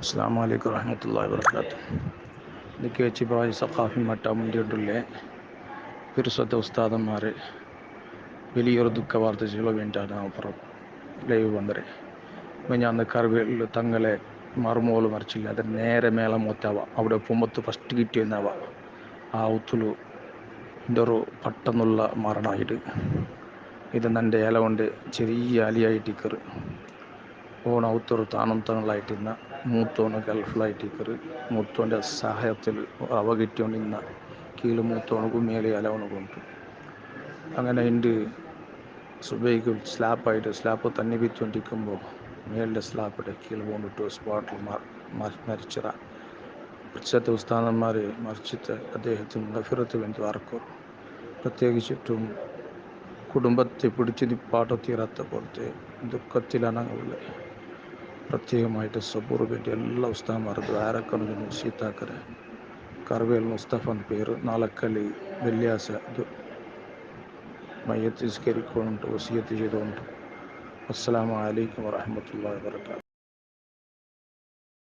അസ്സാം വലൈക്കും വാഹമത്തല്ലാ വർക്കാത്തു ഇതൊക്കെ വെച്ച് ഇപ്പോൾ സഖാഫി മട്ടാമുണ്ടിയിട്ടുള്ള പിറുസത്തെ ഉസ്താദന്മാർ വലിയൊരു ദുഃഖ വാർത്തകളോ വേണ്ടിയാണ് അപ്പുറം ലൈവ് വന്നത്. ഇപ്പം ഞാൻ കറിവേലിൽ തങ്ങളെ മറുമോൾ മറിച്ചില്ല. അത് നേരെ മേളം മൊത്താവ. അവിടെ പുമ്പത്ത് ഫസ്റ്റ് കിട്ടിയെന്നാവ ആ ഉത്തുലു എന്റെ ഒരു പെട്ടെന്നുള്ള മരണമായിട്ട് ഇത്. എന്റെ ഇല കൊണ്ട് ചെറിയ അലിയായിട്ട് കയറും ഓണ ഔത്തൊരു താണം തങ്ങളായിട്ടിന്ന മൂത്തോണ് ഗൾഫിലായിട്ടിക്കറ് മൂത്തോന്റെ സഹായത്തിൽ അവ കിട്ടിയോണ്ടിന്ന കീഴ് മൂത്തോണക്കും മേലെ ഇലവണക്കുണ്ട് അങ്ങനെ ഉണ്ട് സുബൈക്ക് സ്ലാപ്പായിട്ട് സ്ലാപ്പ് തന്നെ വിത്തോണ്ടിരിക്കുമ്പോൾ മേലിന്റെ സ്ലാപ്പിടെ കീഴ് പോണ്ടിട്ട് സ്പോട്ടിൽ മരിച്ചറ ഉച്ചത്തെ ഉസ്താദന്മാർ മരിച്ചിട്ട് അദ്ദേഹത്തിന് നഫിറത്ത് വേണ്ടി വാർക്കും പ്രത്യേകിച്ചിട്ടും കുടുംബത്തെ പിടിച്ചു നിപ്പാട്ട തീരാത്ത പോലത്തെ ദുഃഖത്തിലാണ് ഉള്ളത്. പ്രത്യേകമായിട്ട് സബൂർ വേണ്ടി എല്ലാ ഉസ്താദന്മാർക്കും ആരക്കണക്കിന് സീതാക്കരെ കർവേൽ മുസ്തഫ എന്ന പേര് നാലക്കല്ലി വെള്ളിയാഴ്ച മയ്യത്ത് നിസ്കരിക്കുന്നുണ്ട് വസീയത്ത് ചെയ്തുകൊണ്ട് അസ്സാം വലൈക്കും വാഹമത്തല്ലാ വാബർക്കാത്തു